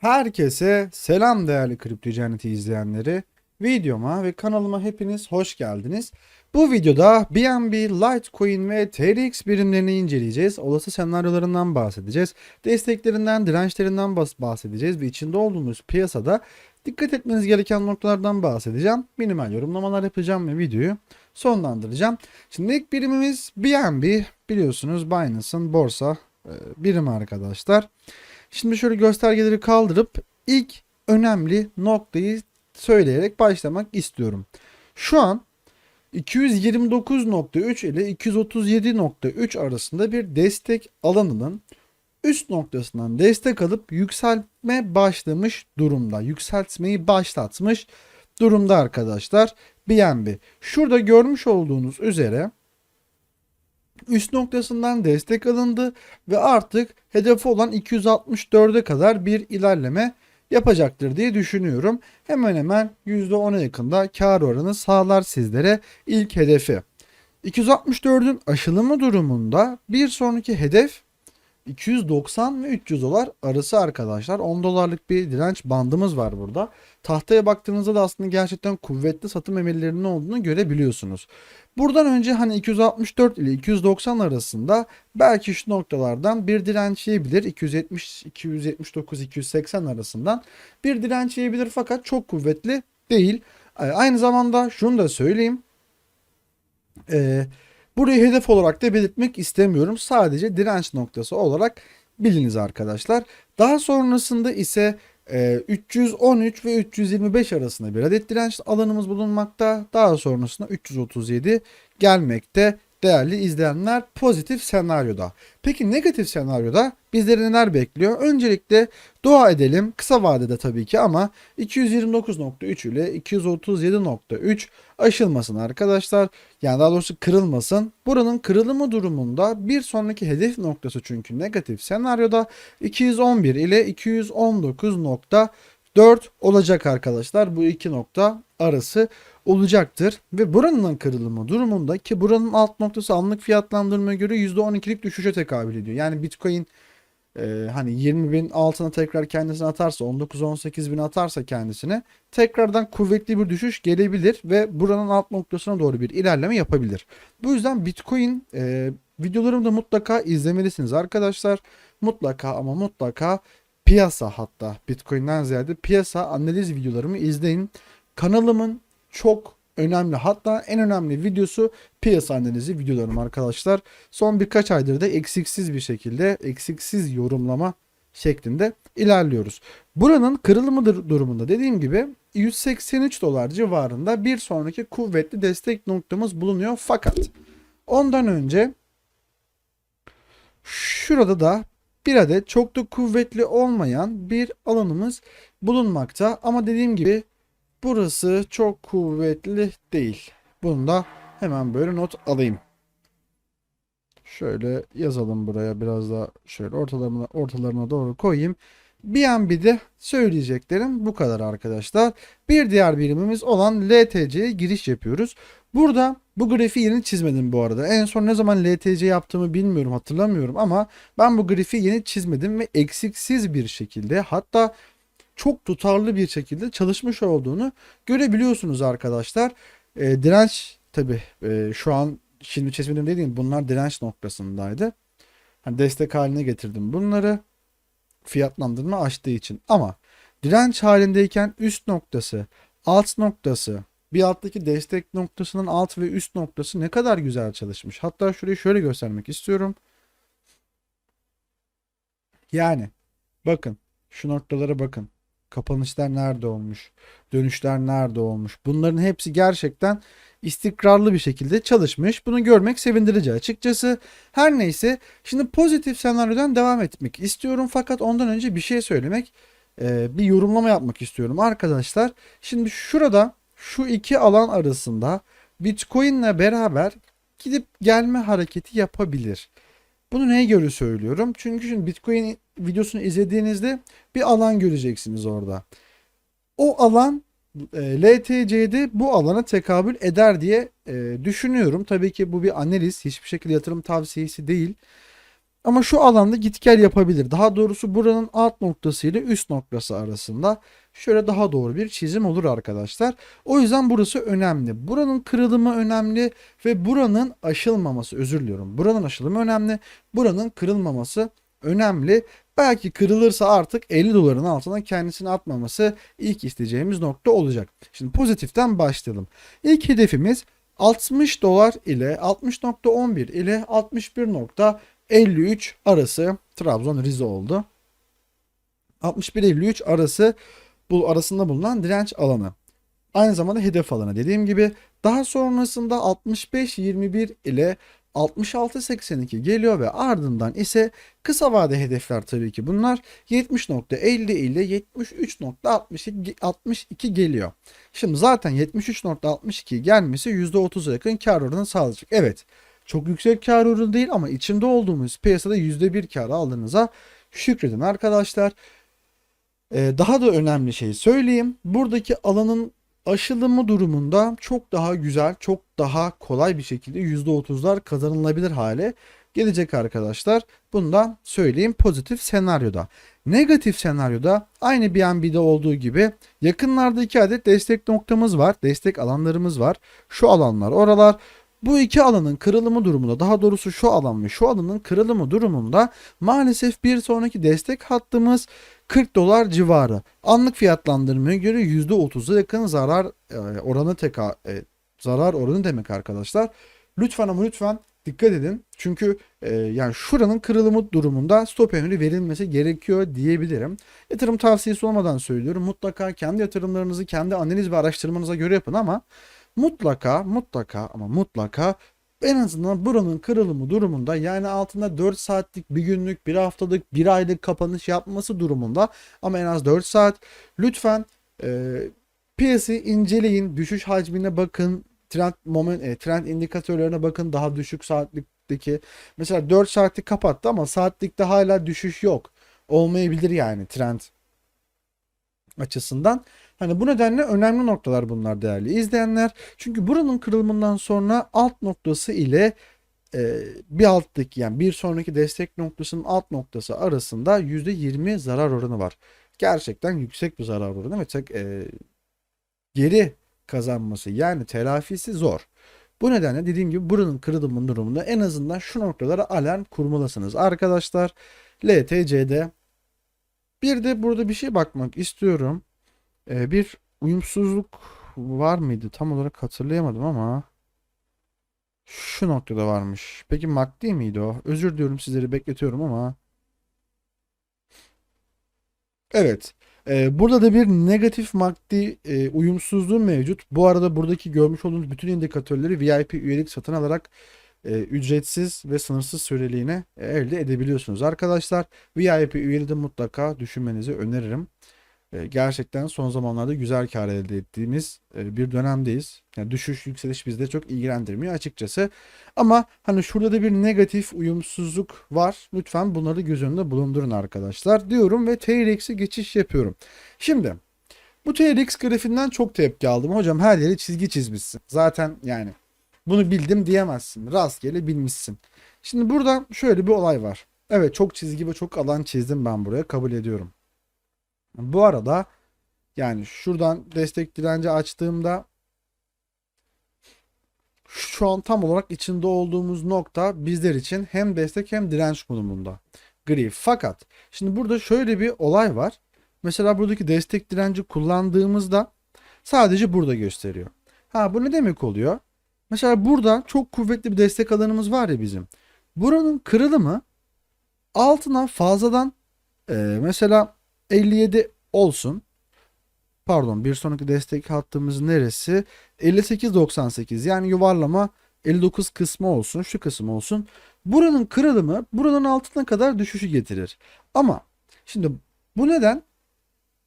Herkese selam değerli Kripto Cenneti izleyenleri. Videoma ve kanalıma hepiniz hoş geldiniz. Bu videoda BNB, Litecoin ve TRX birimlerini inceleyeceğiz. Olası senaryolarından bahsedeceğiz. Desteklerinden, dirençlerinden bahsedeceğiz ve içinde olduğumuz piyasada dikkat etmeniz gereken noktalardan bahsedeceğim. Minimal yorumlamalar yapacağım ve videoyu sonlandıracağım. Şimdi ilk birimimiz BNB. Biliyorsunuz Binance'ın borsa e, birimi arkadaşlar. Şimdi şöyle göstergeleri kaldırıp ilk önemli noktayı söyleyerek başlamak istiyorum. Şu an 229.3 ile 237.3 arasında bir destek alanının üst noktasından destek alıp yükselme başlamış durumda. Yükseltmeyi başlatmış durumda arkadaşlar. BNB. Şurada görmüş olduğunuz üzere üst noktasından destek alındı ve artık hedefi olan 264'e kadar bir ilerleme yapacaktır diye düşünüyorum. Hemen hemen %10'a yakında kar oranı sağlar sizlere ilk hedefi. 264'ün aşılımı durumunda bir sonraki hedef 290 ve 300 dolar arası arkadaşlar. 10 dolarlık bir direnç bandımız var burada. Tahtaya baktığınızda da aslında gerçekten kuvvetli satım emellerinin olduğunu görebiliyorsunuz. Buradan önce hani 264 ile 290 arasında belki şu noktalardan bir direnç yiyebilir. 270, 279, 280 arasından bir direnç yiyebilir fakat çok kuvvetli değil. Aynı zamanda şunu da söyleyeyim. Ee, burayı hedef olarak da belirtmek istemiyorum. Sadece direnç noktası olarak biliniz arkadaşlar. Daha sonrasında ise e, 313 ve 325 arasında bir adet direnç alanımız bulunmakta. Daha sonrasında 337 gelmekte değerli izleyenler pozitif senaryoda. Peki negatif senaryoda bizleri neler bekliyor? Öncelikle dua edelim kısa vadede tabii ki ama 229.3 ile 237.3 aşılmasın arkadaşlar. Yani daha doğrusu kırılmasın. Buranın kırılımı durumunda bir sonraki hedef noktası çünkü negatif senaryoda 211 ile 219.4 olacak arkadaşlar. Bu iki nokta arası olacaktır. Ve buranın kırılımı durumunda ki buranın alt noktası anlık fiyatlandırmaya göre %12'lik düşüşe tekabül ediyor. Yani Bitcoin e, hani 20 bin altına tekrar kendisini atarsa 19-18 bin atarsa kendisine tekrardan kuvvetli bir düşüş gelebilir ve buranın alt noktasına doğru bir ilerleme yapabilir. Bu yüzden Bitcoin e, videolarımı da mutlaka izlemelisiniz arkadaşlar. Mutlaka ama mutlaka piyasa hatta Bitcoin'den ziyade piyasa analiz videolarımı izleyin. Kanalımın çok önemli hatta en önemli videosu piyasa analizi videolarım arkadaşlar. Son birkaç aydır da eksiksiz bir şekilde eksiksiz yorumlama şeklinde ilerliyoruz. Buranın kırılımı durumunda dediğim gibi 183 dolar civarında bir sonraki kuvvetli destek noktamız bulunuyor. Fakat ondan önce şurada da bir adet çok da kuvvetli olmayan bir alanımız bulunmakta. Ama dediğim gibi Burası çok kuvvetli değil. Bunu da hemen böyle not alayım. Şöyle yazalım buraya biraz da şöyle ortalarına, ortalarına doğru koyayım. BNB'de söyleyeceklerim bu kadar arkadaşlar. Bir diğer birimimiz olan LTC'ye giriş yapıyoruz. Burada bu grafiği yeni çizmedim bu arada. En son ne zaman LTC yaptığımı bilmiyorum hatırlamıyorum ama ben bu grafiği yeni çizmedim ve eksiksiz bir şekilde hatta çok tutarlı bir şekilde çalışmış olduğunu görebiliyorsunuz arkadaşlar. E, direnç tabi e, şu an şimdi çizmedim dediğim bunlar direnç noktasındaydı. Hani destek haline getirdim bunları fiyatlandırma açtığı için ama direnç halindeyken üst noktası alt noktası bir alttaki destek noktasının alt ve üst noktası ne kadar güzel çalışmış. Hatta şurayı şöyle göstermek istiyorum. Yani bakın şu noktalara bakın. Kapanışlar nerede olmuş? Dönüşler nerede olmuş? Bunların hepsi gerçekten istikrarlı bir şekilde çalışmış. Bunu görmek sevindirici açıkçası. Her neyse şimdi pozitif senaryodan devam etmek istiyorum. Fakat ondan önce bir şey söylemek, bir yorumlama yapmak istiyorum arkadaşlar. Şimdi şurada şu iki alan arasında Bitcoin ile beraber gidip gelme hareketi yapabilir. Bunu neye göre söylüyorum? Çünkü şimdi Bitcoin videosunu izlediğinizde bir alan göreceksiniz orada. O alan e, LTC'de bu alana tekabül eder diye e, düşünüyorum. Tabii ki bu bir analiz. Hiçbir şekilde yatırım tavsiyesi değil. Ama şu alanda git gel yapabilir. Daha doğrusu buranın alt noktası ile üst noktası arasında şöyle daha doğru bir çizim olur arkadaşlar. O yüzden burası önemli. Buranın kırılımı önemli ve buranın aşılmaması özür diliyorum. Buranın aşılımı önemli. Buranın kırılmaması önemli. Belki kırılırsa artık 50 doların altına kendisini atmaması ilk isteyeceğimiz nokta olacak. Şimdi pozitiften başlayalım. İlk hedefimiz 60 dolar ile 60.11 ile 61.53 arası Trabzon Rize oldu. 61-53 arası bu arasında bulunan direnç alanı. Aynı zamanda hedef alanı dediğim gibi. Daha sonrasında 65-21 ile 66.82 geliyor ve ardından ise kısa vade hedefler tabii ki bunlar 70.50 ile 73.62 geliyor. Şimdi zaten 73.62 gelmesi %30'a yakın kar oranı sağlayacak. Evet çok yüksek kar oranı değil ama içinde olduğumuz piyasada %1 kar aldığınıza şükredin arkadaşlar. Ee, daha da önemli şey söyleyeyim. Buradaki alanın aşılımı durumunda çok daha güzel, çok daha kolay bir şekilde %30'lar kazanılabilir hale gelecek arkadaşlar. Bundan söyleyeyim pozitif senaryoda. Negatif senaryoda aynı BNB'de olduğu gibi yakınlarda iki adet destek noktamız var. Destek alanlarımız var. Şu alanlar oralar. Bu iki alanın kırılımı durumunda daha doğrusu şu alan ve şu alanın kırılımı durumunda maalesef bir sonraki destek hattımız 40 dolar civarı. Anlık fiyatlandırmaya göre %30'a yakın zarar e, oranı teka e, zarar oranı demek arkadaşlar. Lütfen ama lütfen dikkat edin. Çünkü e, yani şuranın kırılımı durumunda stop emri verilmesi gerekiyor diyebilirim. Yatırım tavsiyesi olmadan söylüyorum. Mutlaka kendi yatırımlarınızı kendi analiz ve araştırmanıza göre yapın ama mutlaka mutlaka ama mutlaka en azından buranın kırılımı durumunda yani altında 4 saatlik bir günlük bir haftalık bir aylık kapanış yapması durumunda ama en az 4 saat. Lütfen e, piyasayı inceleyin düşüş hacmine bakın trend moment e, trend indikatörlerine bakın daha düşük saatlikteki. Mesela 4 saatlik kapattı ama saatlikte hala düşüş yok. Olmayabilir yani trend açısından. Hani bu nedenle önemli noktalar bunlar değerli izleyenler. Çünkü buranın kırılımından sonra alt noktası ile e, bir alttaki yani bir sonraki destek noktasının alt noktası arasında %20 zarar oranı var. Gerçekten yüksek bir zarar oranı ve tek e, geri kazanması yani telafisi zor. Bu nedenle dediğim gibi buranın kırılımının durumunda en azından şu noktalara alarm kurmalısınız. Arkadaşlar LTC'de bir de burada bir şey bakmak istiyorum. Ee, bir uyumsuzluk var mıydı? Tam olarak hatırlayamadım ama şu noktada varmış. Peki maddi miydi o? Özür diliyorum sizleri bekletiyorum ama. Evet. Ee, burada da bir negatif maddi e, uyumsuzluğu mevcut. Bu arada buradaki görmüş olduğunuz bütün indikatörleri VIP üyelik satın alarak e, ücretsiz ve sınırsız süreliğine elde edebiliyorsunuz arkadaşlar. VIP üyeliği de mutlaka düşünmenizi öneririm. E, gerçekten son zamanlarda güzel kar elde ettiğimiz e, bir dönemdeyiz. Yani düşüş yükseliş bizde çok ilgilendirmiyor açıkçası. Ama hani şurada da bir negatif uyumsuzluk var. Lütfen bunları göz önünde bulundurun arkadaşlar diyorum ve TRX'e geçiş yapıyorum. Şimdi bu TRX grafiğinden çok tepki aldım. Hocam her yere çizgi çizmişsin. Zaten yani bunu bildim diyemezsin. Rastgele bilmişsin. Şimdi burada şöyle bir olay var. Evet çok çizgi ve çok alan çizdim ben buraya kabul ediyorum. Bu arada yani şuradan destek direnci açtığımda şu an tam olarak içinde olduğumuz nokta bizler için hem destek hem direnç konumunda. Gri. Fakat şimdi burada şöyle bir olay var. Mesela buradaki destek direnci kullandığımızda sadece burada gösteriyor. Ha bu ne demek oluyor? Mesela burada çok kuvvetli bir destek alanımız var ya bizim. Buranın kırılımı altına fazladan e, mesela 57 olsun. Pardon bir sonraki destek hattımız neresi? 58.98 yani yuvarlama 59 kısmı olsun şu kısım olsun. Buranın kırılımı buranın altına kadar düşüşü getirir. Ama şimdi bu neden?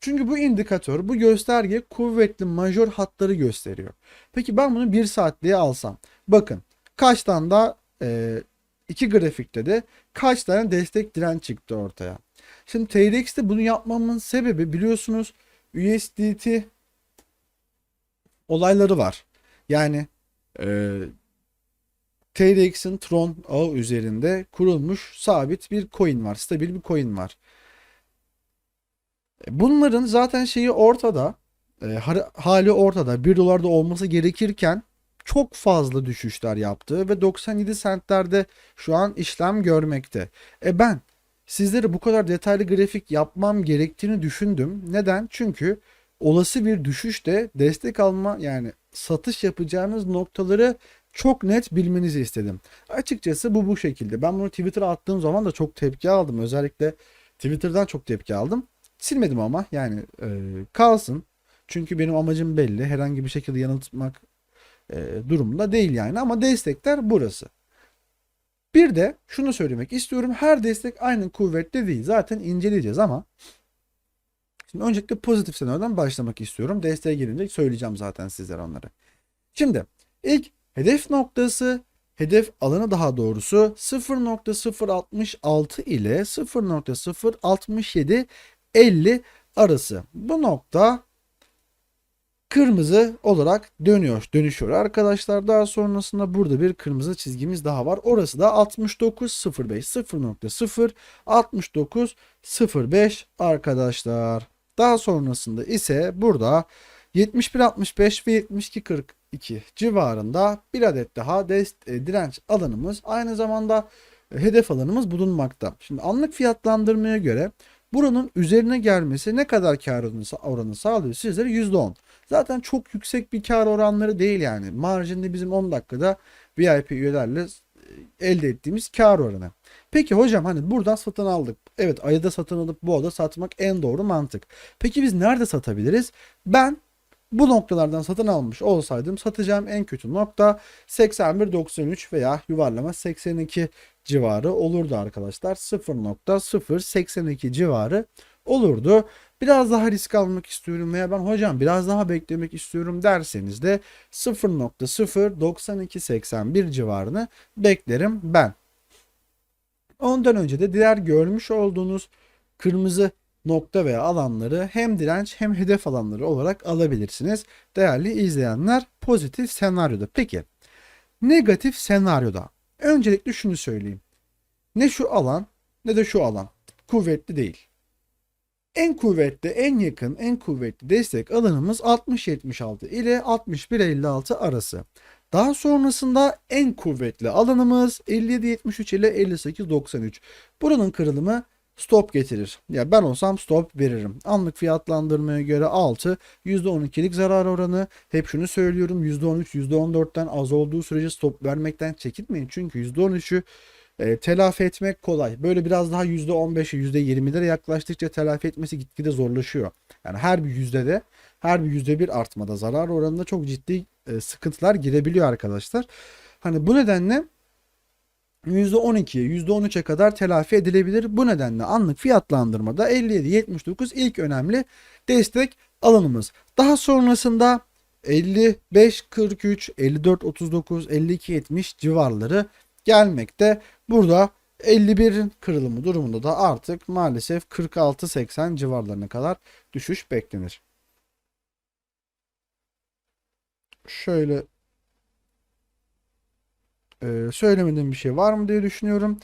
Çünkü bu indikatör, bu gösterge kuvvetli majör hatları gösteriyor. Peki ben bunu bir saatliğe alsam. Bakın kaçtan da e, iki grafikte de kaç tane destek direnç çıktı ortaya. Şimdi TRX'te bunu yapmamın sebebi biliyorsunuz USDT olayları var. Yani e, TRX'in Tron ağı üzerinde kurulmuş sabit bir coin var. Stabil bir coin var. E, Bunların zaten şeyi ortada. e, hali ortada. 1 dolarda olması gerekirken çok fazla düşüşler yaptı ve 97 sentlerde şu an işlem görmekte. E ben sizlere bu kadar detaylı grafik yapmam gerektiğini düşündüm. Neden? Çünkü olası bir düşüşte destek alma yani satış yapacağınız noktaları çok net bilmenizi istedim. Açıkçası bu bu şekilde. Ben bunu Twitter'a attığım zaman da çok tepki aldım. Özellikle Twitter'dan çok tepki aldım. Silmedim ama yani e, kalsın. Çünkü benim amacım belli. Herhangi bir şekilde yanıltmak e, durumunda değil yani. Ama destekler burası. Bir de şunu söylemek istiyorum. Her destek aynı kuvvetli değil. Zaten inceleyeceğiz ama şimdi öncelikle pozitif senaryodan başlamak istiyorum. Desteğe gelince söyleyeceğim zaten sizlere onları. Şimdi ilk hedef noktası hedef alanı daha doğrusu 0.066 ile 0.067 50 arası. Bu nokta kırmızı olarak dönüyor, dönüşüyor arkadaşlar. Daha sonrasında burada bir kırmızı çizgimiz daha var. Orası da 69.05 0.0 69.05 arkadaşlar. Daha sonrasında ise burada 71.65 ve 72.42 civarında bir adet daha dest, e, direnç alanımız aynı zamanda e, hedef alanımız bulunmakta. Şimdi anlık fiyatlandırmaya göre buranın üzerine gelmesi ne kadar kar oranı, sağlıyor sizlere %10. Zaten çok yüksek bir kar oranları değil yani. Marjinde bizim 10 dakikada VIP üyelerle e, elde ettiğimiz kar oranı. Peki hocam hani buradan satın aldık. Evet ayda satın alıp bu ayda satmak en doğru mantık. Peki biz nerede satabiliriz? Ben bu noktalardan satın almış olsaydım satacağım en kötü nokta 81.93 veya yuvarlama 82 civarı olurdu arkadaşlar. 0.082 civarı olurdu. Biraz daha risk almak istiyorum veya ben hocam biraz daha beklemek istiyorum derseniz de 0.09281 civarını beklerim ben. Ondan önce de diğer görmüş olduğunuz kırmızı nokta veya alanları hem direnç hem hedef alanları olarak alabilirsiniz. Değerli izleyenler pozitif senaryoda. Peki negatif senaryoda öncelikle şunu söyleyeyim. Ne şu alan ne de şu alan kuvvetli değil. En kuvvetli, en yakın, en kuvvetli destek alanımız 60-76 ile 61-56 arası. Daha sonrasında en kuvvetli alanımız 57-73 ile 58-93. Buranın kırılımı stop getirir. Ya ben olsam stop veririm. Anlık fiyatlandırmaya göre 6, %12'lik zarar oranı. Hep şunu söylüyorum %13, %14'ten az olduğu sürece stop vermekten çekinmeyin. Çünkü %13'ü e, telafi etmek kolay. Böyle biraz daha %15'e %20'lere yaklaştıkça telafi etmesi gitgide zorlaşıyor. Yani her bir yüzdede her bir yüzde bir artmada zarar oranında çok ciddi e, sıkıntılar girebiliyor arkadaşlar. Hani bu nedenle %12'ye %13'e kadar telafi edilebilir. Bu nedenle anlık fiyatlandırmada 57-79 ilk önemli destek alanımız. Daha sonrasında 55-43, 54-39, 52-70 civarları gelmekte. Burada 51'in kırılımı durumunda da artık maalesef 46-80 civarlarına kadar düşüş beklenir. Şöyle ee, söylemediğim bir şey var mı diye düşünüyorum.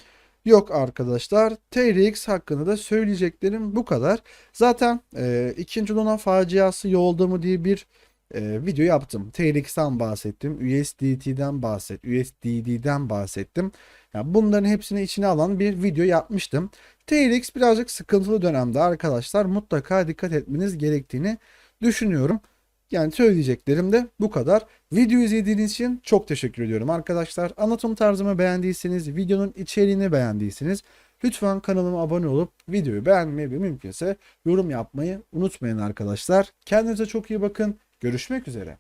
Yok arkadaşlar. TRX hakkında da söyleyeceklerim bu kadar. Zaten e, ikinci Luna faciası yolda mı diye bir e, video yaptım. TRX'ten bahsettim. USDT'den bahset, USDD'den bahsettim. Yani bunların hepsini içine alan bir video yapmıştım. TRX birazcık sıkıntılı dönemde arkadaşlar. Mutlaka dikkat etmeniz gerektiğini düşünüyorum. Yani söyleyeceklerim de bu kadar. Video izlediğiniz için çok teşekkür ediyorum arkadaşlar. Anlatım tarzımı beğendiyseniz, videonun içeriğini beğendiyseniz lütfen kanalıma abone olup videoyu beğenmeyi ve mümkünse yorum yapmayı unutmayın arkadaşlar. Kendinize çok iyi bakın. Görüşmek üzere.